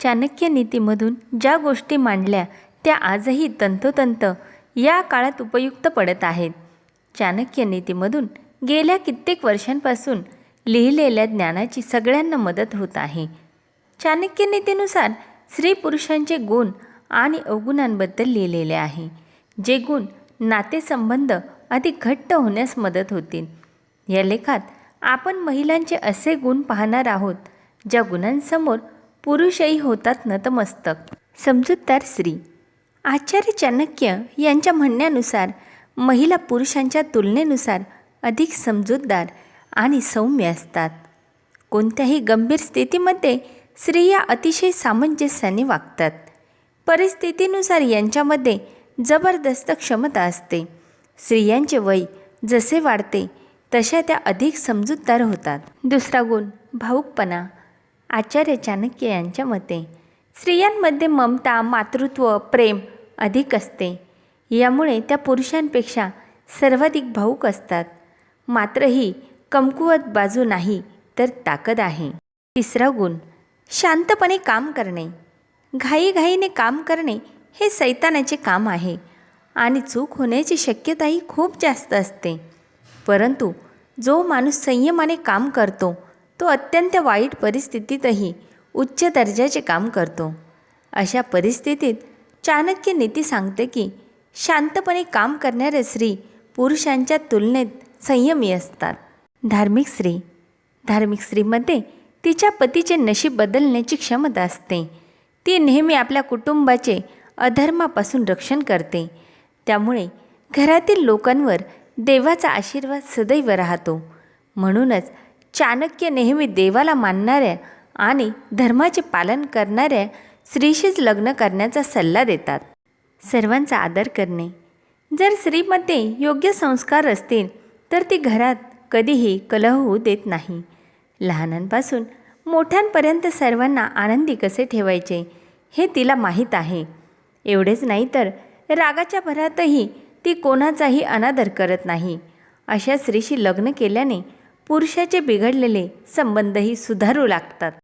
चाणक्य नीतीमधून ज्या गोष्टी मांडल्या त्या आजही तंतोतंत या काळात उपयुक्त पडत आहेत. चाणक्य नीतीमधून गेल्या कित्येक वर्षांपासून लिहिलेल्या ज्ञानाची सगळ्यांना मदत होत आहे. चाणक्य नीतीनुसार स्त्री पुरुषांचे गुण आणि अवगुणांबद्दल लिहिलेले आहे जे गुण नातेसंबंध अधिक घट्ट होण्यास मदत होतील. या लेखात आपण महिलांचे असे गुण पाहणार आहोत ज्या गुणांसमोर पुरुषही होतात नतमस्तक. समजूतदार स्त्री. आचार्य चाणक्य यांच्या म्हणण्यानुसार महिला पुरुषांच्या तुलनेनुसार अधिक समजूतदार आणि सौम्य असतात. कोणत्याही गंभीर स्थितीमध्ये स्त्रिया अतिशय सामंजस्याने वागतात. परिस्थितीनुसार यांच्यामध्ये जबरदस्त क्षमता असते. स्त्रियांचे वय जसे वाढते तशा त्या अधिक समजूतदार होतात. दुसरा गुण भाऊकपणा. आचार्य चाणक्य यांच्या मते स्त्रियांमध्ये ममता मातृत्व प्रेम अधिक असते. यामुळे त्या पुरुषांपेक्षा सर्वाधिक भाऊक असतात. मात्र ही कमकुवत बाजू नाही तर ताकद आहे. तिसरा गुण शांतपणे काम करणे. घाईघाईने काम करणे हे सैतानाचे काम आहे आणि चूक होण्याची शक्यताही खूप जास्त असते. परंतु जो माणूस संयमाने काम करतो तो अत्यंत वाईट परिस्थितीतही उच्च दर्जाचे काम करतो. अशा परिस्थितीत चाणक्य नीती सांगते की शांतपणे काम करणाऱ्या स्त्री पुरुषांच्या तुलनेत संयमी असतात. धार्मिक स्त्री धार्मिक स्त्रीमध्ये तिच्या पतीचे नशीब बदलण्याची क्षमता असते. ती नेहमी आपल्या कुटुंबाचे अधर्मापासून रक्षण करते. त्यामुळे घरातील लोकांवर देवाचा आशीर्वाद सदैव राहतो. म्हणूनच चाणक्य नेहमी देवाला मानणाऱ्या आणि धर्माचे पालन करणाऱ्या स्त्रीशीच लग्न करण्याचा सल्ला देतात. सर्वांचा आदर करणे. जर स्त्रीमध्ये योग्य संस्कार असतील तर ती घरात कधीही कलह होऊ देत नाही. लहानांपासून मोठ्यांपर्यंत सर्वांना आनंदी कसे ठेवायचे हे तिला माहीत आहे. एवढेच नाही तर रागाच्या भरातही ती कोणाचाही अनादर करत नाही. अशा स्त्रीशी लग्न केल्याने पुरुषाचे बिघडलेले संबंधही सुधारू लागतात.